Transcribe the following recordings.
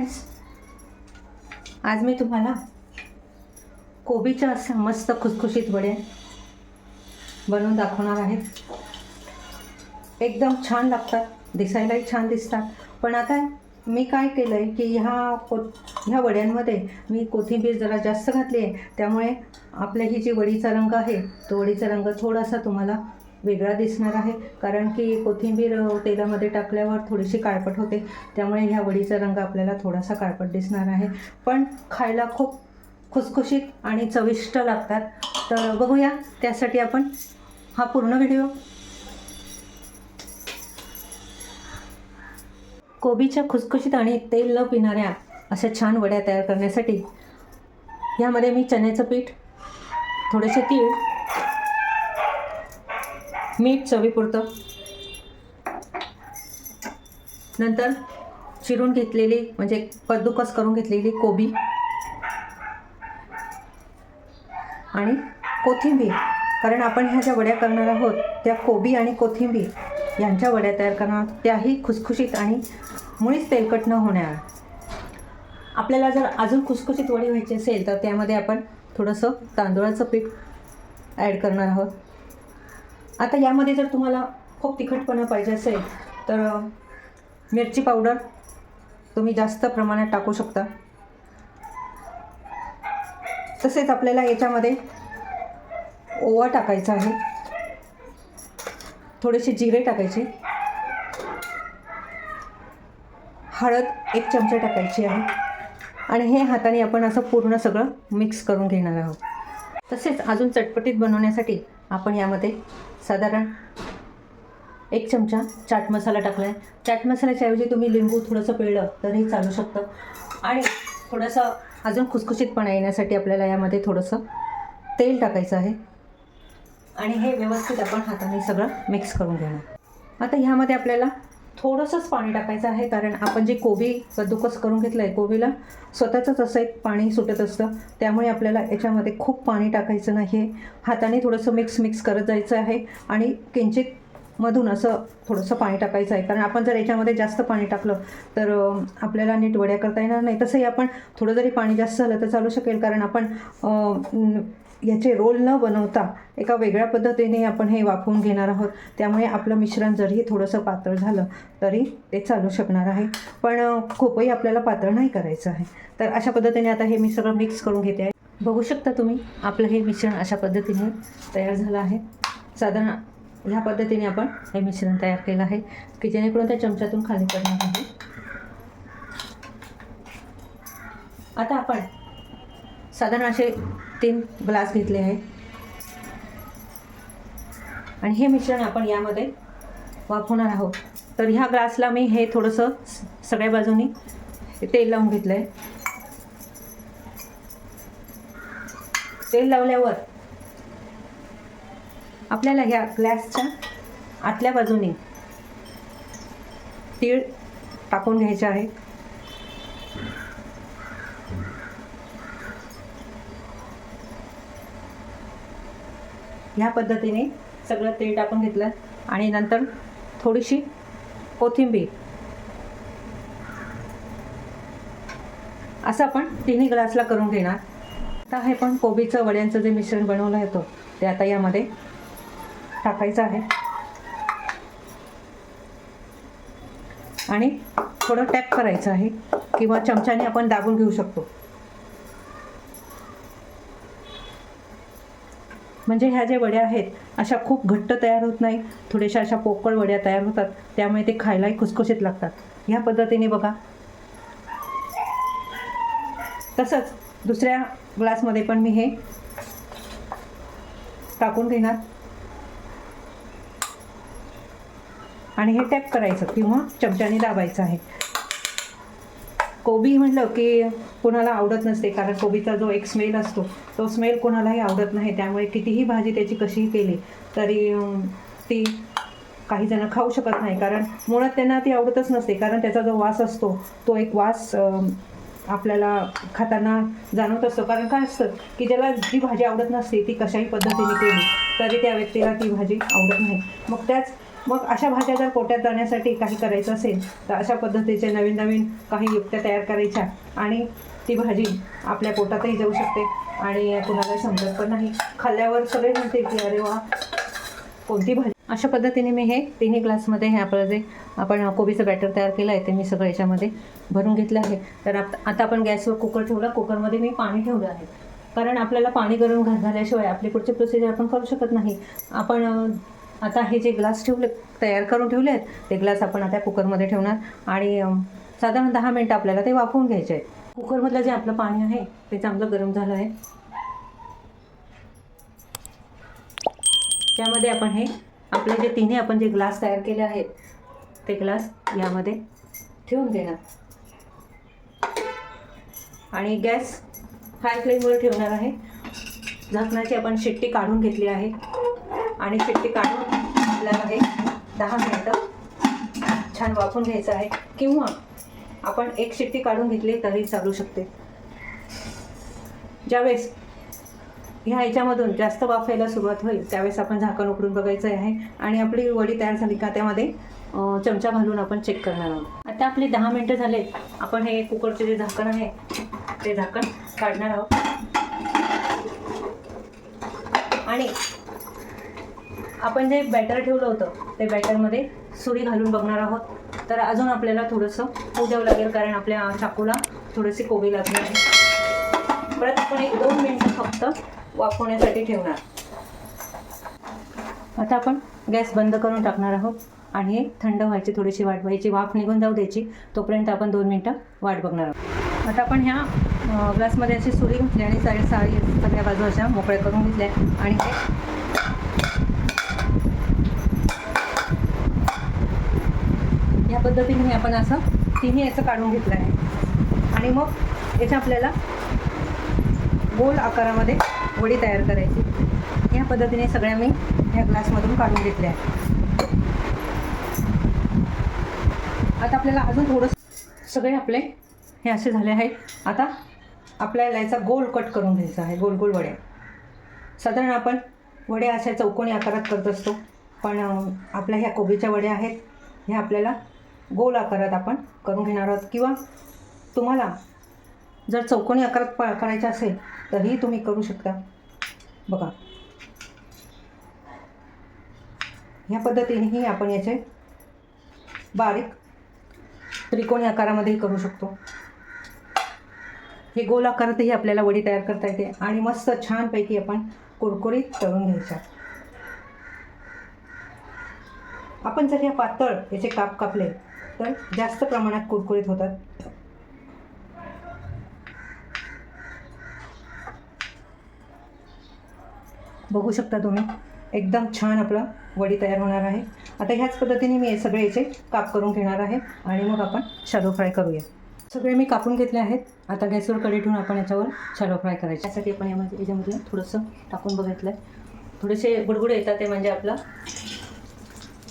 Friends आज मी तुम्हाला कोबीच्या अशा मस्त खुसखुशीत वडे बनवून दाखवणार आहे. एकदम छान लागतात दिसायलाही छान दिसतात. पण आता मी काय केलं आहे की ह्या को ह्या वड्यांमध्ये मी कोथिंबीर जरा जास्त घातली आहे. त्यामुळे आपल्या ही जी वडीचा रंग आहे तो वडीचा रंग थोडासा तुम्हाला वेगळा दिसणार आहे. कारण की कोथिंबीर तेलामध्ये टाकल्यावर थोडीशी काळपट होते. त्यामुळे ह्या वडीचा रंग आपल्याला थोडासा काळपट दिसणार आहे. पण खायला खूप खुसखुशीत आणि चविष्ट लागतात. तर बघूया त्यासाठी आपण हा पूर्ण व्हिडिओ. कोबीच्या खुसखुशीत आणि तेल न पिणाऱ्या अशा छान वड्या तयार करण्यासाठी ह्यामध्ये मी चण्याचं पीठ थोडेसे तीळ मीठ चवीपुरतं. नंतर चिरून घेतलेली म्हणजे कद्दूकस करून घेतलेली कोबी. आणि कोथिंबीर कारण आपण ह्या ज्या वड्या करणार आहोत त्या कोबी आणि कोथिंबीर यांच्या वड्या तयार करणार आहोत. त्याही खुसखुशीत आणि मुळीच तेलकट न होणार. आपल्याला जर अजून खुसखुशीत वडी व्हायची असेल तर त्यामध्ये आपण थोडंसं तांदूळाचं पीठ ॲड करणार आहोत. आता यामध्ये जर तुम्हाला खूप तिखटपणा पाहिजे असेल तर मिरची पावडर तुम्ही जास्त प्रमाणात टाकू शकता. तसेच आपल्याला याच्यामध्ये ओवा टाकायचा आहे. थोडेसे जिरे टाकायचे. हळद एक चमचा टाकायची आहे. आणि हे हाताने आपण असं पूर्ण सगळं मिक्स करून घेणार आहोत. तसेच अजून चटपटीत बनवण्यासाठी आपण यामध्ये साधारण एक चमचा चाट मसाला टाकला आहे चाट मसाल्याच्या ऐवजी तुम्ही लिंबू थोडंसं पिळलं तरीही चालू शकतं. आणि थोडंसं अजून खुसखुशीतपणा येण्यासाठी आपल्याला यामध्ये थोडंसं तेल टाकायचं आहे. आणि हे व्यवस्थित आपण हाताने सगळं मिक्स करून घेणार. आता ह्यामध्ये आपल्याला थोडंसंच पाणी टाकायचं आहे कारण आपण जे कोबी कद्दूकस करून घेतलं आहे कोबीला स्वतःचंच असं एक पाणी सुटत असतं. त्यामुळे आपल्याला याच्यामध्ये खूप पाणी टाकायचं नाही आहे हाताने थोडंसं मिक्स मिक्स करत जायचं आहे आणि किंचित मधून असं थोडंसं पाणी टाकायचं आहे. कारण आपण जर याच्यामध्ये जास्त पाणी टाकलं तर आपल्याला नीट वड्या करता येणार नाही. तसंही आपण थोडं जरी पाणी जास्त झालं तर चालू शकेल. कारण आपण याचे रोल न बनवता एका वेगळ्या पद्धतीने आपण हे वाफवून घेणार आहोत. त्यामुळे आपलं मिश्रण जरी थोडंसं पातळ झालं तरी ते चालू शकणार आहे. पण खोपही आपल्याला पातळ नाही करायचं आहे. तर अशा पद्धतीने आता हे मी सगळं मिक्स करून घेते आहे. बघू शकता तुम्ही आपलं हे मिश्रण अशा पद्धतीने तयार झालं आहे. साधारण ह्या पद्धतीने आपण हे मिश्रण तयार केलं आहे की जेणेकरून त्या चमच्यातून खाली करणार आहे आता आपण साधारण असे तीन ग्लास घेतले आहे. आणि हे मिश्रण आपण यामध्ये वापरणार आहोत. तर ह्या ग्लासला मी हे थोडंसं स- सगळ्या बाजूनी तेल लावून घेतलं आहे तेल लावल्यावर आपल्याला ह्या ग्लासच्या आतल्या बाजूने तीळ टाकून घ्यायचे आहे. ह्या पद्धतीने सगळं तेल टाकून घेतलं आणि नंतर थोडीशी कोथिंबीर. असं आपण तिन्ही ग्लासला करून घेणार. आता हे पण कोबीचं वड्यांचं जे मिश्रण बनवलं होतं ते आता यामध्ये टाकायचं आहे. आणि थोडं टॅप करायचं आहे किंवा चमच्याने आपण दाबून घेऊ शकतो. म्हणजे ह्या ज्या वड्या आहेत अशा खूप घट्ट तयार होत नाही थोड्याशा अशा पोकळ वड्या तयार होतात. त्यामुळे ते खायलाही खुसखुशीत लागतात. ह्या पद्धतीने बघा. तसंच दुसऱ्या ग्लासमध्ये पण मी हे टाकून घेणार. आणि हे टॅप करायचं किंवा चमच्याने दाबायचं आहे. कोबी म्हटलं की कोणाला आवडत नसते कारण कोबीचा जो एक स्मेल असतो तो स्मेल कोणालाही आवडत नाही. त्यामुळे कितीही भाजी त्याची कशीही केली तरी ती काही जण खाऊ शकत नाही. कारण मुळात त्यांना ती आवडतच नसते. कारण त्याचा जो वास असतो तो एक वास आपल्याला खाताना जाणवत असतो. कारण काय असतं की ज्याला जी भाजी आवडत नसते ती कशाही पद्धतीने केली तरी त्या व्यक्तीला ती भाजी आवडत नाही. मग त्याच मग अशा भाज्या जर पोटात जाण्यासाठी काही करायचं असेल तर अशा पद्धतीचे नवीन नवीन काही युक्त्या तयार करायच्या आणि ती भाजी आपल्या पोटातही जाऊ शकते आणि कुणाला समजत पण नाही. खाल्ल्यावर सगळे म्हणते की अरे वा कोणती भाजी? अशा पद्धतीने मी हे तिन्ही ग्लासमध्ये हे आपलं जे आपण कोबीचं बॅटर तयार केलं आहे ते मी सगळं याच्यामध्ये भरून घेतलं आहे. तर आता आपण गॅसवर कुकर ठेवला. कुकरमध्ये मी पाणी ठेवलं आहे. कारण आपल्याला पाणी गरम घात झाल्याशिवाय आपली पुढची प्रोसिजर आपण करू शकत नाही. आपण आता हे जे ग्लास ठेवले तयार करून ठेवले आहेत ते ग्लास आपण आता कुकरमध्ये ठेवणार. आणि साधारण दहा मिनटं आपल्याला ते वाफवून घ्यायचे आहे कुकरमधलं जे आपलं पाणी आहे ते चांगलं गरम झालं आहे. त्यामध्ये आपण हे आपले जे तिन्ही आपण जे ग्लास तयार केले आहेत ते ग्लास यामध्ये ठेवून देणार. आणि गॅस हाय फ्लेमवर ठेवणार आहे. झाकणाची आपण शिट्टी काढून घेतली आहे. आणि शिट्टी काढून आपल्याला हे दहा मिनटं छान वाफून घ्यायचं आहे. किंवा आपण एक शिट्टी काढून घेतली तरी चालू शकते. ज्यावेळेस ह्या याच्यामधून जास्त वाफायला सुरुवात होईल त्यावेळेस आपण झाकण उकडून बघायचं आहे. आणि आपली वडी तयार झाली का त्यामध्ये चमचा घालून आपण चेक करणार आहोत. आता आपले दहा मिनटं झाले. आपण हे कुकरचे जे झाकण आहे ते झाकण काढणार आहोत. आणि आपण जे बॅटर ठेवलं होतं ते बॅटरमध्ये सुरी घालून बघणार आहोत. तर अजून आपल्याला थोडंसं उद्यावं लागेल कारण आपल्या चाकूला थोडीशी कोबी लागणार आहे. परत आपण एक दोन मिनटं फक्त वाफवण्यासाठी ठेवणार. आता आपण गॅस बंद करून टाकणार आहोत आणि हे थंड व्हायची थोडीशी वाट व्हायची. वाफ निघून जाऊ द्यायची तोपर्यंत आपण दोन मिनटं वाट बघणार आहोत. आता आपण ह्या ग्लासमध्ये अशी सुरी घातली आणि साडी साडी सगळ्या बाजू अशा मोकळ्या करून घेतल्या आणि हे या पद्धतीने आपण असं तिन्ही याचं काढून घेतलं आहे. आणि मग याच्या आपल्याला गोल आकारामध्ये वडी तयार करायची. या पद्धतीने सगळ्या मी ह्या ग्लासमधून काढून घेतल्या आता आपल्याला अजून थोडं सगळे आपले हे असे झाले आहेत. आता आपल्याला याचा गोल कट करून घ्यायचा आहे गोल गोल वड्या. साधारण आपण वड्या अशा चौकोनी आकारात करत असतो. पण आपल्या ह्या कोबीच्या वड्या आहेत. ह्या आपल्याला गोल आकारात आपण करून घेणार आहोत. किंवा तुम्हाला जर चौकोनी आकारात प करायचं असेल तरीही तुम्ही करू शकता. बघा. ह्या पद्धतीनेही आपण याचे बारीक त्रिकोणी आकारामध्येही करू शकतो. हे गोल आकारातही आपल्याला वडी तयार करता येते आणि मस्त छानपैकी आपण कुरकुरीत तळून घ्यायच्या आपण जर ह्या पातळ याचे काप कापले तर जास्त प्रमाणात कुरकुरीत होतात. बघू शकता तुम्ही एकदम छान आपलं वडी तयार होणार आहे. आता ह्याच पद्धतीने मी हे सगळे याचे काप करून घेणार आहे आणि मग आपण शॅलो फ्राय करूया. सगळे मी कापून घेतले आहेत. आता गॅसवर कडी ठेवून आपण याच्यावर शॅलो फ्राय करायचे. त्यासाठी आपण यामध्ये याच्यामध्ये थोडंसं टाकून बघितलं आहे थोडेसे बुडबुड येतात ते म्हणजे आपलं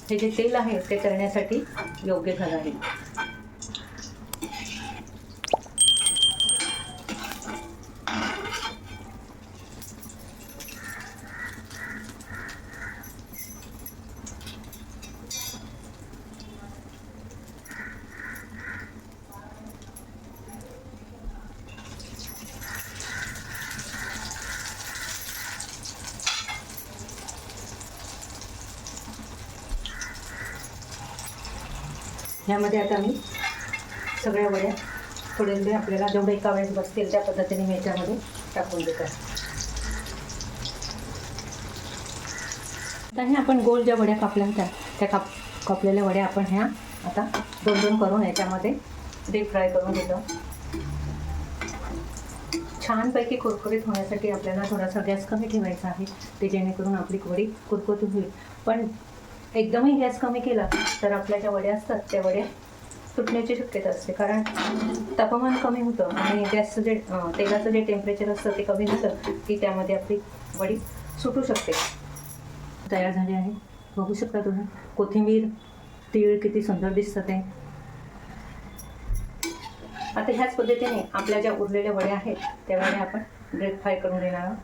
हे जे तेल आहे ते तळण्यासाठी योग्य झालं आहे. ह्यामध्ये आता मी सगळ्या वड्या थोडे आपल्याला जेवढे एका वेळेस बसतील त्या पद्धतीने मी याच्यामध्ये टाकून देत. आहे आता आपण गोल ज्या वड्या कापल्या होत्या त्या काप कापलेल्या वड्या आपण ह्या आता दोन दोन करून याच्यामध्ये डीप फ्राय करून देतो छानपैकी कुरकुरीत होण्यासाठी आपल्याला थोडासा गॅस कमी ठेवायचा आहे ते जेणेकरून आपली वडी कुरकुरीत होईल. पण एकदमही गॅस कमी केला तर आपल्या ज्या वड्या असतात त्या वड्या तुटण्याची शक्यता असते. कारण तापमान कमी होतं आणि गॅसचं जे तेलाचं जे टेम्परेचर असतं ते कमी झालं की त्यामध्ये आपली वडी सुटू शकते. तयार झाली आहे. बघू शकता तुम्ही कोथिंबीर तीळ किती सुंदर दिसतं ते आता ह्याच पद्धतीने आपल्या ज्या उरलेल्या वड्या आहेत त्या वड्या आपण ब्रेक फ्राय करून घेणार आहोत.